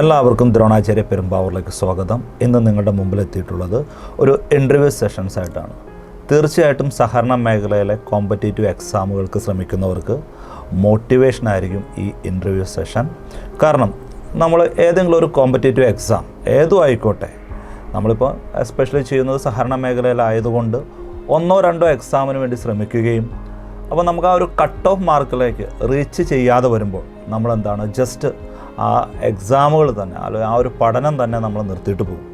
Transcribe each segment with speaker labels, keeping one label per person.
Speaker 1: എല്ലാവർക്കും ദ്രോണാചാര്യ പെരുമ്പാവൂരിലേക്ക് സ്വാഗതം. ഇന്ന് നിങ്ങളുടെ മുമ്പിൽ എത്തിയിട്ടുള്ളത് ഒരു ഇന്റർവ്യൂ സെഷൻസ് ആയിട്ടാണ്. തീർച്ചയായിട്ടും സഹകരണ മേഖലയിലെ കോമ്പറ്റേറ്റീവ് എക്സാമുകൾക്ക് ശ്രമിക്കുന്നവർക്ക് മോട്ടിവേഷൻ ആയിരിക്കും ഈ ഇന്റർവ്യൂ സെഷൻ കാരണം നമ്മൾ ഏതെങ്കിലും ഒരു കോമ്പറ്റേറ്റീവ് എക്സാം ഏതും ആയിക്കോട്ടെ നമ്മളിപ്പോൾ എസ്പെഷ്യലി ചെയ്യുന്നത് സഹകരണ മേഖലയിലായതുകൊണ്ട് ഒന്നോ രണ്ടോ എക്സാമിന് വേണ്ടി ശ്രമിക്കുകയും അപ്പോൾ നമുക്ക് ആ ഒരു കട്ട് ഓഫ് മാർക്കിലേക്ക് റീച്ച് ചെയ്യാതെ വരുമ്പോൾ നമ്മളെന്താണ് ജസ്റ്റ് ആ എക്സാമുകൾ തന്നെ അല്ലെങ്കിൽ ആ ഒരു പഠനം തന്നെ നമ്മൾ നിർത്തിയിട്ട് പോകും.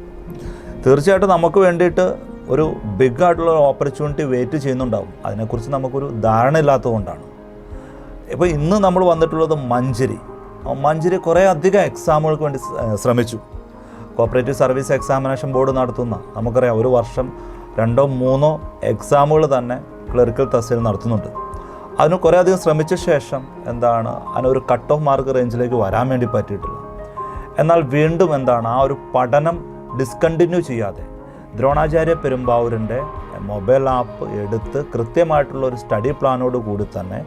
Speaker 1: തീർച്ചയായിട്ടും നമുക്ക് വേണ്ടിയിട്ട് ഒരു ബിഗ് ആയിട്ടുള്ള ഓപ്പർച്യൂണിറ്റി വെയിറ്റ് ചെയ്യുന്നുണ്ടാവും. അതിനെക്കുറിച്ച് നമുക്കൊരു ധാരണ ഇല്ലാത്തതുകൊണ്ടാണ് ഇപ്പോൾ ഇന്ന് നമ്മൾ വന്നിട്ടുള്ളത് മഞ്ചേരി. മഞ്ചരി കുറേ അധികം എക്സാമുകൾക്ക് വേണ്ടി ശ്രമിച്ചു. കോപ്പറേറ്റീവ് സർവീസ് എക്സാമിനേഷൻ ബോർഡ് നടത്തുന്ന നമുക്കറിയാം ഒരു വർഷം രണ്ടോ മൂന്നോ എക്സാമുകൾ തന്നെ ക്ലറിക്കൽ തസ്സിൽ നടത്തുന്നുണ്ട്. അതിന് കുറേ അധികം ശ്രമിച്ച ശേഷം എന്താണ് അതിനൊരു കട്ട് ഓഫ് മാർക്ക് റേഞ്ചിലേക്ക് വരാൻ വേണ്ടി പറ്റിയിട്ടില്ല. എന്നാൽ വീണ്ടും എന്താണ് ആ ഒരു പഠനം ഡിസ്കണ്ടിന്യൂ ചെയ്യാതെ ദ്രോണാചാര്യ പെരുമ്പാവൂരിന്റെ മൊബൈൽ ആപ്പ് എടുത്ത് കൃത്യമായിട്ടുള്ള ഒരു സ്റ്റഡി പ്ലാനോട് കൂടി തന്നെ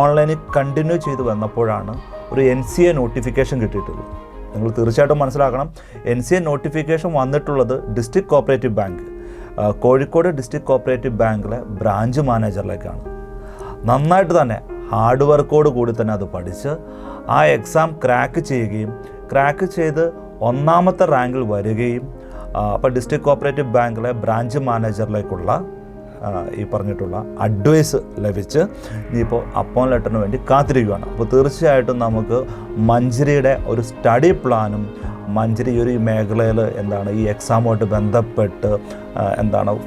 Speaker 1: ഓൺലൈനിൽ കണ്ടിന്യൂ ചെയ്ത് വന്നപ്പോഴാണ് ഒരു എൻ സി എ നോട്ടിഫിക്കേഷൻ കിട്ടിയിട്ടുള്ളത്. നിങ്ങൾ തീർച്ചയായിട്ടും മനസ്സിലാക്കണം എൻ സി എ നോട്ടിഫിക്കേഷൻ വന്നിട്ടുള്ളത് district cooperative bank Kozhikode district cooperative ബാങ്കിലെ ബ്രാഞ്ച് മാനേജറിലേക്കാണ് നന്നായിട്ട് തന്നെ ഹാർഡ് വർക്കോട് കൂടി തന്നെ അത് പഠിച്ച് ആ എക്സാം ക്രാക്ക് ചെയ്യുകയും ക്രാക്ക് ചെയ്ത് ഒന്നാമത്തെ റാങ്കിൽ വരികയും അപ്പോൾ ഡിസ്ട്രിക്ട് കോപ്പറേറ്റീവ് ബാങ്കിലെ ബ്രാഞ്ച് മാനേജറിലേക്കുള്ള ഈ പറഞ്ഞിട്ടുള്ള അഡ്വൈസ് ലഭിച്ച് ഇനിയിപ്പോൾ അപ്പോൺ ലെറ്ററിന് വേണ്ടി കാത്തിരിക്കുകയാണ് അപ്പോൾ തീർച്ചയായിട്ടും നമുക്ക് മഞ്ജരിയുടെ ഒരു സ്റ്റഡി പ്ലാനും മഞ്ചേരി ഒരു മേഖലയിൽ എന്താണ് ഈ എക്സാമുമായിട്ട് ബന്ധപ്പെട്ട് എന്താണ്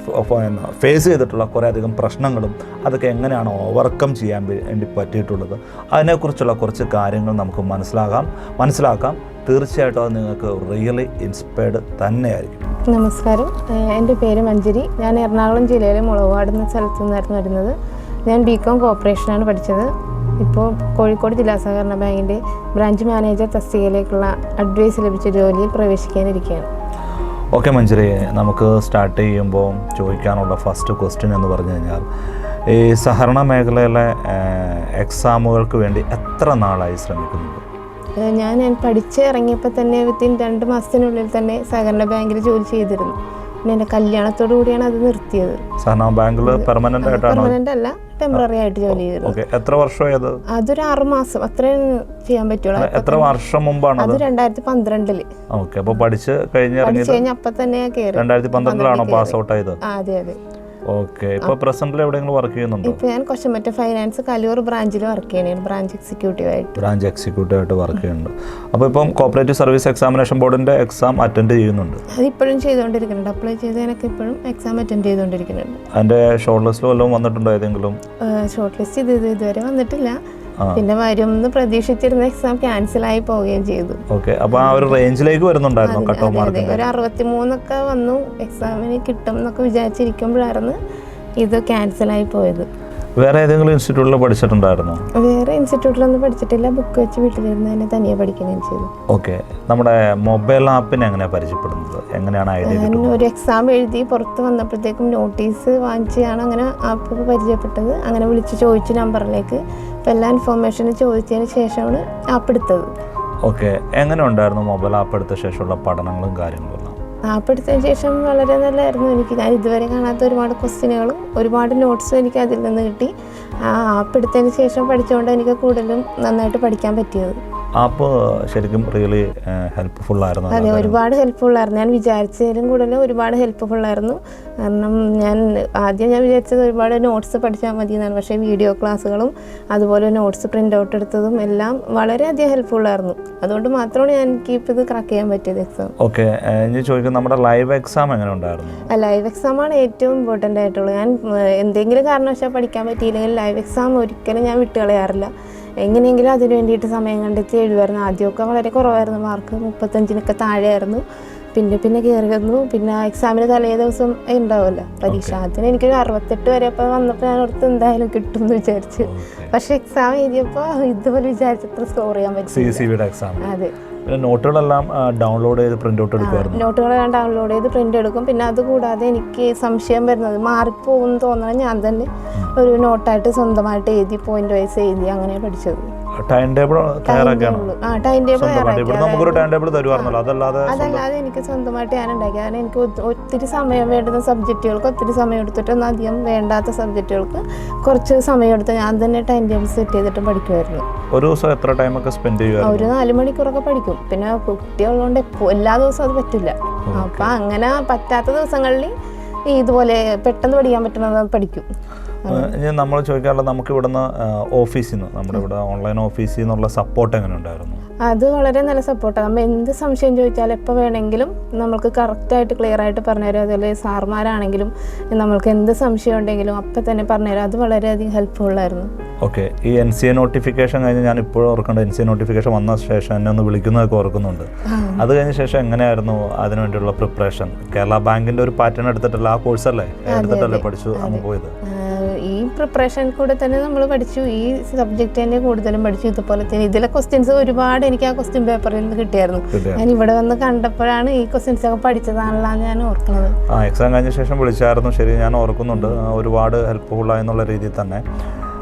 Speaker 1: ഫേസ് ചെയ്തിട്ടുള്ള കുറേ അധികം പ്രശ്നങ്ങളും അതൊക്കെ എങ്ങനെയാണ് ഓവർകം ചെയ്യാൻ വേണ്ടി പറ്റിയിട്ടുള്ളത്? അതിനെക്കുറിച്ചുള്ള കുറച്ച് കാര്യങ്ങൾ നമുക്ക് മനസ്സിലാകാം. മനസ്സിലാക്കാം. തീർച്ചയായിട്ടും അത് നിങ്ങൾക്ക് റിയലി ഇൻസ്പയർഡ് തന്നെയായിരിക്കും.
Speaker 2: നമസ്കാരം. എന്റെ പേര് മഞ്ജരി ഞാൻ എറണാകുളം ജില്ലയിലെ മുളവാട് എന്ന സ്ഥലത്തു നിന്നായിരുന്നു വരുന്നത്. ഞാൻ ബി കോം കോപ്പറേഷനാണ് പഠിച്ചത്. ഇപ്പോൾ കോഴിക്കോട് ജില്ലാ സഹകരണ ബാങ്കിന്റെ ബ്രാഞ്ച് മാനേജർ തസ്തികയിലേക്കുള്ള അഡ്വൈസ് ലഭിച്ച ജോലിയിൽ പ്രവേശിക്കാനിരിക്കുകയാണ്.
Speaker 1: ഓക്കെ മഞ്ജുരി നമുക്ക് സ്റ്റാർട്ട് ചെയ്യുമ്പോൾ ചോദിക്കാനുള്ള ഫസ്റ്റ് ക്വസ്റ്റ്യൻ എന്ന് പറഞ്ഞു കഴിഞ്ഞാൽ ഈ സഹകരണ മേഖലയിലെ എക്സാമുകൾക്ക് വേണ്ടി എത്ര നാളായി ശ്രമിക്കുന്നുണ്ട്?
Speaker 2: ഞാൻ ഞാൻ പഠിച്ച് ഇറങ്ങിയപ്പോൾ തന്നെ വിത്തിൻ രണ്ട് മാസത്തിനുള്ളിൽ തന്നെ സഹകരണ ബാങ്കിൽ ജോലി ചെയ്തിരുന്നു. പിന്നെ എന്റെ കല്യാണത്തോടു കൂടിയാണ് അത് നിർത്തിയത്.
Speaker 1: സഹകരണ ബാങ്കിൽ പെർമനന്റ് ആയിട്ടാണ്?
Speaker 2: പെർമനന്റ് അല്ല. ടെമ്പററി ആയിട്ട് ജോലി ചെയ്തിരുന്നു
Speaker 1: ഓക്കെ. എത്ര വർഷമായി അത്
Speaker 2: അതൊരു ആറ് മാസം. അത്രയും ചെയ്യാൻ പറ്റുള്ളൂ.
Speaker 1: എത്ര വർഷം മുമ്പാണ്
Speaker 2: അത് രണ്ടായിരത്തി പന്ത്രണ്ടിൽ
Speaker 1: ഓക്കെ അപ്പൊ പഠിച്ച് കഴിഞ്ഞ്
Speaker 2: പഠിച്ചു കഴിഞ്ഞ അപ്പൊ തന്നെ കേറി.
Speaker 1: രണ്ടായിരത്തി പന്ത്രണ്ടിലാണോ പാസ് ഔട്ട് ആയത്
Speaker 2: അതെ അതെ.
Speaker 1: ഓക്കെ. ഇപ്പൊ പ്രസന്റിൽ എവിടെയെങ്കിലും വർക്ക് ചെയ്യുന്നുണ്ടോ?
Speaker 2: ഇപ്പൊ ഞാൻ കൊച്ചമറ്റ ഫൈനാൻസ് കലൂർ ബ്രാഞ്ചിൽ വർക്ക് ചെയ്യണേ. ബ്രാഞ്ച് എക്സിക്യൂട്ടീവ് ആയിട്ട്.
Speaker 1: ബ്രാഞ്ച് എക്സിക്യൂട്ടീവ് ആയിട്ട് വർക്ക് ചെയ്യുന്നുണ്ട്. അപ്പോൾ ഇപ്പം കോപ്പറേറ്റീവ് സർവീസ് എക്സാമിനേഷൻ ബോർഡിന്റെ എക്സാം അറ്റൻഡ് ചെയ്യുന്നുണ്ട്.
Speaker 2: അത് ഇപ്പോഴും ചെയ്തുകൊണ്ടിരിക്കുന്നുണ്ട് അപ്ലൈ ചെയ്തതിനൊക്കെ ഇപ്പോഴും എക്സാം അറ്റൻഡ് ചെയ്തുകൊണ്ടിരിക്കുന്നുണ്ട്
Speaker 1: അന്റെ ഷോർട്ട് ലിസ്റ്റിൽ വല്ലതും വന്നിട്ടുണ്ടോ ഏതെങ്കിലും?
Speaker 2: ഷോർട്ട് ലിസ്റ്റ് ചെയ്ത് ഇതുവരെ വന്നിട്ടില്ല. പിന്നെ എന്ന് പ്രതീക്ഷിച്ചിരുന്ന എക്സാം ക്യാൻസൽ ആയി പോവുകയും ചെയ്തു.
Speaker 1: ഓക്കെ അപ്പോൾ ആ ഒരു റേഞ്ചിലേക്ക് വരുന്നുണ്ടായിരുന്നു കട്ട് മാർക്ക്
Speaker 2: ഒരു അറുപത്തി മൂന്നൊക്കെ വന്നു. എക്സാമിന് കിട്ടും എന്നൊക്കെ വിചാരിച്ചിരിക്കുമ്പോഴായിരുന്നു ഇത് ക്യാൻസൽ ആയി പോയത്.
Speaker 1: വേറെ ഏതെങ്കിലും ഇൻസ്റ്റിറ്റ്യൂട്ടിൽ പഠിച്ചിട്ടുണ്ടായിരുന്നോ?
Speaker 2: വേറെ ഇൻസ്റ്റിറ്റ്യൂട്ടിലൊന്നും പഠിച്ചിട്ടില്ല. ബുക്ക് വെച്ച് വീട്ടിലിരുന്ന് തന്നെ തനിയെ പഠിക്കുകയും ചെയ്തു.
Speaker 1: ഓക്കെ നമ്മുടെ മൊബൈൽ ആപ്പിനെ എങ്ങനെയാണ് പരിചയപ്പെടുന്നത്? എങ്ങനെയാണ് ഐഡിയ
Speaker 2: ഒരു എക്സാം എഴുതി പുറത്ത് വന്നപ്പോഴത്തേക്കും നോട്ടീസ് വാങ്ങിച്ചാണ് അങ്ങനെ ആപ്പ് പരിചയപ്പെട്ടത്. അങ്ങനെ വിളിച്ച് ചോദിച്ച നമ്പറിലേക്ക് അപ്പോൾ എല്ലാ ഇൻഫോർമേഷനും ചോദിച്ചതിന് ശേഷമാണ് ആപ്പ് എടുത്തത്.
Speaker 1: ഓക്കെ എങ്ങനെ ഉണ്ടായിരുന്നു മൊബൈൽ ആപ്പ് എടുത്ത ശേഷമുള്ള പഠനങ്ങളും കാര്യങ്ങളും
Speaker 2: ആപ്പ് ശേഷം വളരെ നല്ലതായിരുന്നു എനിക്ക്. ഞാൻ ഇതുവരെ കാണാത്ത ഒരുപാട് ക്വസ്റ്റ്യനുകളും ഒരുപാട് നോട്ട്സും എനിക്ക് അതിൽ നിന്ന് കിട്ടി. ആ ആപ്പ് എടുത്തതിന് ശേഷം പഠിച്ചുകൊണ്ട് എനിക്ക് കൂടുതലും നന്നായിട്ട് പഠിക്കാൻ പറ്റിയത്.
Speaker 1: ആപ്പ് ശരിക്കും റിയലി ഹെൽപ്ഫുൾ ആയിരുന്നു
Speaker 2: അതെ ഒരുപാട് ഹെൽപ്ഫുൾ ആയിരുന്നു. ഞാൻ വിചാരിച്ചതിലും കൂടുതൽ ഒരുപാട് ഹെൽപ്ഫുൾ ആയിരുന്നു. കാരണം ഞാൻ ആദ്യം ഞാൻ വിചാരിച്ചത് ഒരുപാട് നോട്ട്സ് പഠിച്ചാൽ മതി എന്നാണ് പക്ഷേ വീഡിയോ ക്ലാസ്സുകളും അതുപോലെ നോട്ട്സ് പ്രിന്റ് ഔട്ട് എടുത്തതും എല്ലാം വളരെയധികം ഹെൽപ്ഫുൾ ആയിരുന്നു. അതുകൊണ്ട് മാത്രമാണ് ഞാൻ എനിക്ക് ഇപ്പോൾ ഇത് ക്രാക്ക് ചെയ്യാൻ പറ്റിയത് എക്സാം
Speaker 1: ഓക്കെ ഞാൻ ചോദിക്കുന്നത് നമ്മുടെ ലൈവ് എക്സാം എങ്ങനെ ഉണ്ടായിരുന്നു?
Speaker 2: ലൈവ് എക്സാമാണ് ഏറ്റവും ഇമ്പോർട്ടന്റ് ആയിട്ടുള്ളത്. ഞാൻ എന്തെങ്കിലും കാരണവശാൽ പഠിക്കാൻ പറ്റിയില്ലെങ്കിൽ ലൈവ് എക്സാം ഒരിക്കലും ഞാൻ വിട്ടുകളയാറില്ല. എങ്ങനെയെങ്കിലും അതിന് വേണ്ടിയിട്ട് സമയം കണ്ടെത്തി എഴുതുമായിരുന്നു. ആദ്യമൊക്കെ വളരെ കുറവായിരുന്നു. മാർക്ക് മുപ്പത്തഞ്ചിനൊക്കെ താഴെയായിരുന്നു. പിന്നെ പിന്നെ കയറി വന്നു. പിന്നെ എക്സാമിന് തലേ ദിവസം ഉണ്ടാവുമല്ലോ. പരീക്ഷ. അതിന് എനിക്കൊരു അറുപത്തെട്ട് വരെ അപ്പം വന്നപ്പോൾ ഞാൻ ഓർത്ത് എന്തായാലും കിട്ടും എന്ന് വിചാരിച്ചു പക്ഷെ എക്സാം എഴുതിയപ്പോൾ ഇതുപോലെ വിചാരിച്ചത്ര സ്കോർ ചെയ്യാൻ പറ്റും
Speaker 1: എക്സാം
Speaker 2: അതെ.
Speaker 1: പിന്നെ നോട്ടുകളെല്ലാം ഡൗൺലോഡ് ചെയ്ത് പ്രിന്റ് ഔട്ട് എടുക്കുമായിരുന്നു
Speaker 2: നോട്ടുകളെല്ലാം ഡൗൺലോഡ് ചെയ്ത് പ്രിന്റ് എടുക്കും. പിന്നെ അതുകൂടാതെ എനിക്ക് സംശയം വരുന്നത് മാറിപ്പോകും തോന്നണം ഞാൻ തന്നെ ഒരു നോട്ടായിട്ട് സ്വന്തമായിട്ട് എഴുതി പോയിന്റ് വൈസ് എഴുതി അങ്ങനെ പഠിച്ചത്.
Speaker 1: ടൈം ടേബിൾ തയ്യാറാക്കിയാണ്? ഇവിടെ നമുക്കൊരു ടൈം ടേബിൾ തരുമായിരുന്നല്ലോ അതല്ലാതെ
Speaker 2: അതല്ലാതെ എനിക്ക് സ്വന്തമായിട്ട് ഞാൻ ഉണ്ടാക്കി കാരണം എനിക്ക് ഒത്തിരി സമയം വേണ്ടുന്ന സബ്ജക്റ്റുകൾക്ക് ഒത്തിരി സമയം എടുത്തിട്ടൊന്നും അധികം വേണ്ടാത്ത സബ്ജക്റ്റുകൾക്ക് കുറച്ച് സമയം എടുത്ത് ഞാൻ തന്നെ ടൈം ടേബിൾ സെറ്റ് ചെയ്തിട്ട് പഠിക്കുമായിരുന്നു
Speaker 1: ഒരു ദിവസം എത്ര ടൈം ഒക്കെ
Speaker 2: സ്പെൻഡ്
Speaker 1: ചെയ്യുക
Speaker 2: ഒരു നാല് മണിക്കൂറൊക്കെ പഠിക്കും. പിന്നെ കുട്ടികളുകൊണ്ട് എപ്പോ- എല്ലാ ദിവസവും അത് പറ്റില്ല. അപ്പം അങ്ങനെ പറ്റാത്ത ദിവസങ്ങളിൽ ഇതുപോലെ പെട്ടെന്ന് പഠിക്കാൻ പറ്റുന്നത് പഠിക്കും.
Speaker 1: ഇനി നമ്മൾ ചോദിക്കാറുള്ള നമുക്ക് ഇവിടുന്ന് ഓഫീസിൽ നിന്ന് നമ്മുടെ ഇവിടെ ഓൺലൈൻ ഓഫീസിൽ നിന്നുള്ള സപ്പോർട്ട് എങ്ങനെ ഉണ്ടായിരുന്നു
Speaker 2: അത് വളരെ നല്ല സപ്പോർട്ടാണ് നമ്മൾ എന്ത് സംശയം ചോദിച്ചാലും എപ്പോൾ വേണമെങ്കിലും നമ്മൾക്ക് കറക്റ്റായിട്ട് ക്ലിയർ ആയിട്ട് പറഞ്ഞുതരും അതുപോലെ സാർമാരാണെങ്കിലും നമ്മൾക്ക് എന്ത് സംശയം ഉണ്ടെങ്കിലും അപ്പം തന്നെ പറഞ്ഞുതരും അത് വളരെയധികം ഹെൽപ്ഫുള്ളായിരുന്നു
Speaker 1: ഓക്കെ ഈ എൻ സി എ നോട്ടിഫിക്കേഷൻ കഴിഞ്ഞ് ഞാൻ ഇപ്പോഴും ഓർക്കേണ്ട എൻ സി എ നോട്ടിഫിക്കേഷൻ വന്ന ശേഷം എന്നെ ഒന്ന് വിളിക്കുന്നതൊക്കെ ഓർക്കുന്നുണ്ട്. അത് കഴിഞ്ഞ ശേഷം എങ്ങനെയായിരുന്നു അതിനുവേണ്ടിയുള്ള പ്രിപ്പറേഷൻ കേരള ബാങ്കിന്റെ ഒരു പാറ്റേൺ എടുത്തിട്ടല്ല? ആ കോഴ്സല്ലേ എടുത്തിട്ടല്ലേ പഠിച്ചു അങ്ങ് പോയത്?
Speaker 2: പ്രിപ്പറേഷൻ കൂടെ തന്നെ നമ്മൾ പഠിച്ചു. ഈ സബ്ജക്റ്റ് തന്നെ കൂടുതലും പഠിച്ചു. ഇതുപോലെ തന്നെ ഇതിലെ ക്വസ്റ്റ്യൻസ് ഒരുപാട് എനിക്ക് ആ ക്വസ്റ്റ്യൻ പേപ്പറിൽ നിന്ന് കിട്ടിയായിരുന്നു. ഞാൻ ഇവിടെ വന്ന് കണ്ടപ്പോഴാണ് ഈ ക്വസ്റ്റ്യൻസ് ഒക്കെ പഠിച്ചതാണല്ലോ ഞാൻ ഓർക്കുന്നത്.
Speaker 1: ആ എക്സാം കഴിഞ്ഞ ശേഷം വിളിച്ചായിരുന്നു. ശരി ഞാൻ ഓർക്കുന്നുണ്ട്. ഒരുപാട് ഹെൽപ്ഫുൾ ആയെന്നുള്ള രീതിയിൽ തന്നെ.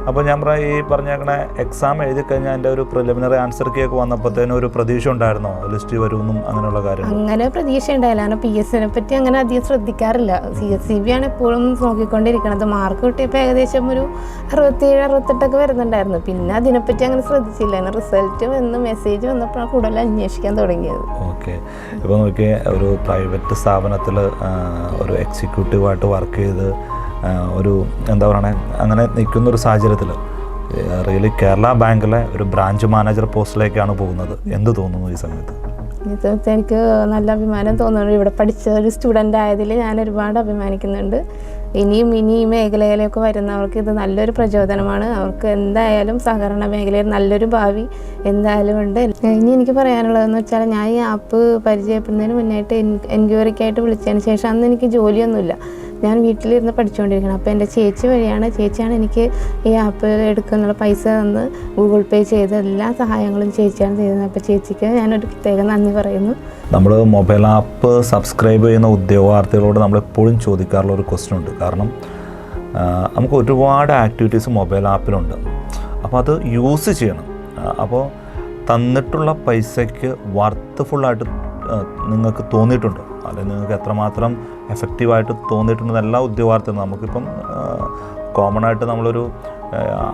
Speaker 1: അപ്പോൾ ഞാൻ പറയാം ഈ പറഞ്ഞേക്കണ എക്സാം എഴുതി കഴിഞ്ഞാൽ എന്റെ ഒരു പ്രിലിമിനറി ആൻസർ കീ ഒക്കെ വന്നപ്പോഴത്തേനും ഒരു പ്രതീക്ഷ ഉണ്ടായിരുന്നോ? ലിസ്റ്റ് വരുമെന്നും അങ്ങനെയുള്ള കാര്യം
Speaker 2: അങ്ങനെ പ്രതീക്ഷ ഉണ്ടായില്ല. കാരണം പി എസ് സിനെ പറ്റി അങ്ങനെ അധികം ശ്രദ്ധിക്കാറില്ല. സി എസ് സി ബി ആണ് എപ്പോഴും നോക്കിക്കൊണ്ടിരിക്കുന്നത് മാർക്ക് കിട്ടിയപ്പോൾ ഏകദേശം ഒരു അറുപത്തിയേഴ് അറുപത്തെട്ടൊക്കെ വരുന്നുണ്ടായിരുന്നു. പിന്നെ അതിനെപ്പറ്റി അങ്ങനെ ശ്രദ്ധിച്ചില്ല. റിസൾട്ട് വന്ന് മെസ്സേജ് വന്നപ്പോഴാണ് കൂടുതൽ അന്വേഷിക്കാൻ തുടങ്ങിയത്.
Speaker 1: ഓക്കെ ഇപ്പോൾ നോക്കിയാൽ ഒരു പ്രൈവറ്റ് സ്ഥാപനത്തിൽ ഒരു എക്സിക്യൂട്ടീവായിട്ട് വർക്ക് ചെയ്ത് ഒരു എന്താ പറയണേ അങ്ങനെ നിൽക്കുന്ന ഒരു സാഹചര്യത്തിൽ റിയലി കേരള ബാങ്കിലെ ഒരു ബ്രാഞ്ച് മാനേജർ പോസ്റ്റിലേക്കാണ് പോകുന്നത്. എന്ത് തോന്നുന്നു ഈ സമയത്ത്?
Speaker 2: എനിക്ക് നല്ല അഭിമാനം തോന്നുന്നു ഇവിടെ പഠിച്ച ഒരു സ്റ്റുഡന്റ് ആയതിൽ ഞാൻ ഒരുപാട് അഭിമാനിക്കുന്നുണ്ട്. ഇനിയും ഇനി ഈ മേഖലയിലേക്ക് വരുന്നവർക്ക് ഇത് നല്ലൊരു പ്രചോദനമാണ്. അവർക്ക് എന്തായാലും സഹകരണ മേഖലയിൽ നല്ലൊരു ഭാവി എന്തായാലും ഉണ്ട്. ഇനി എനിക്ക് പറയാനുള്ളതെന്ന് വെച്ചാൽ ഞാൻ ഈ ആപ്പ് പരിചയപ്പെടുന്നതിന് മുന്നായിട്ട് എൻക്വയറിക്കായിട്ട് വിളിച്ചതിന് ശേഷം അന്ന് എനിക്ക് ജോലിയൊന്നുമില്ല. ഞാൻ വീട്ടിലിരുന്ന് പഠിച്ചുകൊണ്ടിരിക്കണം അപ്പോൾ എന്റെ ചേച്ചി വഴിയാണ് ചേച്ചിയാണ് എനിക്ക് ഈ ആപ്പ് എടുക്കാനുള്ള പൈസ തന്ന് ഗൂഗിൾ പേ ചെയ്ത് എല്ലാ സഹായങ്ങളും ചേച്ചിയാണ് ചെയ്തത്. അപ്പോൾ ചേച്ചിക്ക് ഞാനൊരു പ്രത്യേക നന്ദി പറയുന്നു.
Speaker 1: നമ്മൾ മൊബൈൽ ആപ്പ് സബ്സ്ക്രൈബ് ചെയ്യുന്ന ഉദ്യോഗാർത്ഥികളോട് നമ്മൾ എപ്പോഴും ചോദിക്കാറുള്ള ഒരു ക്വസ്റ്റ്യൻ ഉണ്ട്. കാരണം നമുക്ക് ഒരുപാട് ആക്ടിവിറ്റീസ് മൊബൈൽ ആപ്പിലുണ്ട് അപ്പോൾ അത് യൂസ് ചെയ്യണം. അപ്പോൾ തന്നിട്ടുള്ള പൈസയ്ക്ക് വർത്ത്ഫുള്ളായിട്ട് നിങ്ങൾക്ക് തോന്നിയിട്ടുണ്ടോ? അല്ലെങ്കിൽ നിങ്ങൾക്ക് എത്രമാത്രം എഫക്റ്റീവായിട്ട് തോന്നിയിട്ടുണ്ട് എല്ലാ ഉദ്യോഗാർത്ഥികളും നമുക്കിപ്പം കോമൺ ആയിട്ട് നമ്മളൊരു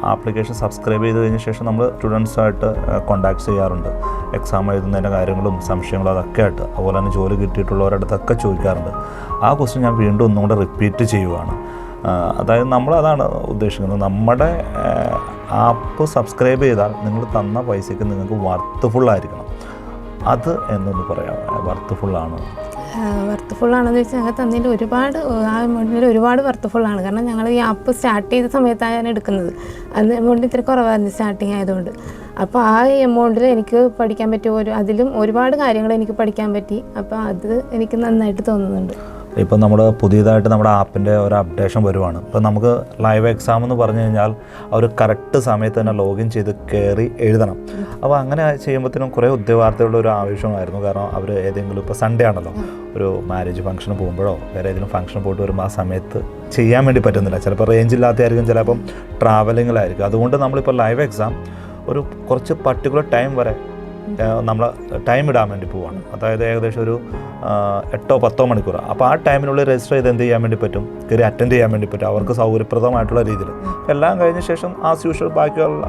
Speaker 1: ആപ്ലിക്കേഷൻ സബ്സ്ക്രൈബ് ചെയ്ത് കഴിഞ്ഞ ശേഷം നമ്മൾ സ്റ്റുഡൻസുമായിട്ട് കോൺടാക്ട് ചെയ്യാറുണ്ട്. എക്സാം എഴുതുന്നതിന്റെ കാര്യങ്ങളും സംശയങ്ങളും അതൊക്കെ ആയിട്ട്. അതുപോലെ തന്നെ ജോലി കിട്ടിയിട്ടുള്ളവരുടെ അടുത്തൊക്കെ ചോദിക്കാറുണ്ട്. ആ ക്വസ്റ്റ്യൻ ഞാൻ വീണ്ടും ഒന്നും കൂടെ റിപ്പീറ്റ് ചെയ്യുവാണ്. അതായത് നമ്മൾ അതാണ് ഉദ്ദേശിക്കുന്നത്. നമ്മുടെ ആപ്പ് സബ്സ്ക്രൈബ് ചെയ്താൽ നിങ്ങൾ തന്ന പൈസയ്ക്ക് നിങ്ങൾക്ക് വർത്ത് ആയിരിക്കണം. അത് എന്നൊന്ന് പറയാം വർത്ത്ഫുള്ളാണ്
Speaker 2: വർത്തഫുൾ ആണെന്ന് വെച്ചാൽ ഞങ്ങൾ തന്നതിൽ ഒരുപാട് ആ എമൗണ്ടിൽ ഒരുപാട് വർത്തഫുൾ ആണ്. കാരണം ഞങ്ങൾ ഈ ആപ്പ് സ്റ്റാർട്ട് ചെയ്ത സമയത്താണ് ഞാൻ എടുക്കുന്നത്. അന്ന് എമൗണ്ട് ഇത്ര കുറവായിരുന്നു സ്റ്റാർട്ടിങ് ആയതുകൊണ്ട്. അപ്പോൾ ആ എമൗണ്ടിൽ എനിക്ക് പഠിക്കാൻ പറ്റിയ ഒരു അതിലും ഒരുപാട് കാര്യങ്ങൾ എനിക്ക് പഠിക്കാൻ പറ്റി. അപ്പോൾ അത് എനിക്ക് നന്നായിട്ട് തോന്നുന്നുണ്ട്.
Speaker 1: ഇപ്പം നമ്മൾ പുതിയതായിട്ട് നമ്മുടെ ആപ്പിന്റെ ഒരു അപ്ഡേഷൻ വരുവാണ്. ഇപ്പം നമുക്ക് ലൈവ് എക്സാം എന്ന് പറഞ്ഞു കഴിഞ്ഞാൽ അവർ കറക്റ്റ് സമയത്ത് തന്നെ ലോഗിൻ ചെയ്ത് കയറി എഴുതണം. അപ്പോൾ അങ്ങനെ ചെയ്യുമ്പോഴത്തേനും കുറേ ഉദ്യോഗാർത്ഥികളുടെ ഒരു ആവശ്യമായിരുന്നു കാരണം അവർ ഏതെങ്കിലും ഇപ്പോൾ സൺഡേ ആണല്ലോ. ഒരു മാരേജ് ഫംഗ്ഷന് പോകുമ്പോഴോ വേറെ ഏതെങ്കിലും ഫംഗ്ഷന് പോയിട്ട് വരുമ്പോൾ ആ സമയത്ത് ചെയ്യാൻ വേണ്ടി പറ്റുന്നില്ല. ചിലപ്പോൾ റേഞ്ച് ഇല്ലാത്തതായിരിക്കും ചിലപ്പം ട്രാവലിങ്ങിലായിരിക്കും അതുകൊണ്ട് നമ്മളിപ്പോൾ ലൈവ് എക്സാം ഒരു കുറച്ച് പർട്ടിക്കുലർ ടൈം വരെ നമ്മൾ ടൈം ഇടാൻ വേണ്ടി പോവാണ്. അതായത് ഏകദേശം ഒരു എട്ടോ പത്തോ മണിക്കൂർ അപ്പോൾ ആ ടൈമിനുള്ളിൽ രജിസ്റ്റർ ചെയ്ത് എന്ത് ചെയ്യാൻ വേണ്ടി പറ്റും? കയറി അറ്റൻഡ് ചെയ്യാൻ വേണ്ടി പറ്റും. അവർക്ക് സൗകര്യപ്രദമായിട്ടുള്ള രീതിയിൽ എല്ലാം കഴിഞ്ഞ ശേഷം ആസ് യൂഷ്വൽ ബാക്കിയുള്ള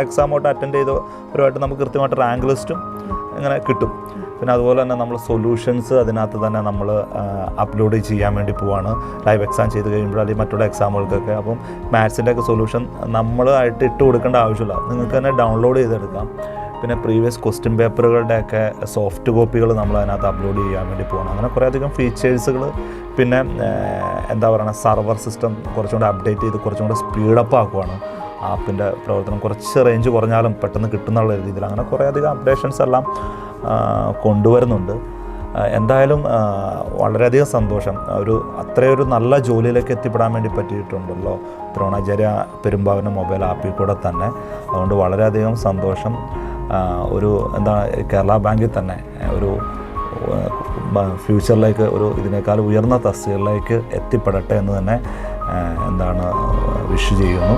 Speaker 1: എക്സാമോട്ട് അറ്റൻഡ് ചെയ്തവരുമായിട്ട് നമുക്ക് കൃത്യമായിട്ട് റാങ്ക് ലിസ്റ്റും ഇങ്ങനെ കിട്ടും. പിന്നെ അതുപോലെ തന്നെ നമ്മൾ സൊല്യൂഷൻസ് അതിനകത്ത് തന്നെ നമ്മൾ അപ്ലോഡ് ചെയ്യാൻ വേണ്ടി പോവാണ്. ലൈവ് എക്സാം ചെയ്ത് കഴിയുമ്പോൾ അല്ലെങ്കിൽ മറ്റുള്ള എക്സാമുകൾക്കൊക്കെ അപ്പം മാത്സിന്റെ ഒക്കെ സൊല്യൂഷൻ നമ്മളായിട്ട് ഇട്ട് കൊടുക്കേണ്ട ആവശ്യമില്ല. നിങ്ങൾക്ക് തന്നെ ഡൗൺലോഡ് ചെയ്തെടുക്കാം. പിന്നെ പ്രീവിയസ് ക്വസ്റ്റ്യൻ പേപ്പറുകളുടെയൊക്കെ സോഫ്റ്റ് കോപ്പികൾ നമ്മൾ അതിനകത്ത് അപ്ലോഡ് ചെയ്യാൻ വേണ്ടി പോകണം അങ്ങനെ കുറേ അധികം ഫീച്ചേഴ്സുകൾ പിന്നെ എന്താ പറയുക സർവർ സിസ്റ്റം കുറച്ചും കൂടെ അപ്ഡേറ്റ് ചെയ്ത് കുറച്ചും കൂടെ സ്പീഡപ്പ് ആക്കുവാണ്. ആപ്പിന്റെ പ്രവർത്തനം കുറച്ച് റേഞ്ച് കുറഞ്ഞാലും പെട്ടെന്ന് കിട്ടുന്നുള്ള രീതിയിൽ അങ്ങനെ കുറേ അധികം അപ്ഡേഷൻസ് എല്ലാം കൊണ്ടുവരുന്നുണ്ട്. എന്തായാലും വളരെയധികം സന്തോഷം. ഒരു അത്രയൊരു നല്ല ജോലിയിലേക്ക് എത്തിപ്പെടാൻ വേണ്ടി പറ്റിയിട്ടുണ്ടല്ലോ ദ്രോണാചാര്യ പെരുമ്പാവിന്റെ മൊബൈൽ ആപ്പിൽ കൂടെ തന്നെ. അതുകൊണ്ട് വളരെയധികം സന്തോഷം. ഒരു എന്താ കേരള ബാങ്കിൽ തന്നെ ഒരു ഫ്യൂച്ചറിലേക്ക് ഒരു ഇതിനേക്കാൾ ഉയർന്ന തസ്തികളിലേക്ക് എത്തിപ്പെടട്ടെ എന്ന് തന്നെ എന്താണ് വിഷ് ചെയ്യുന്നു.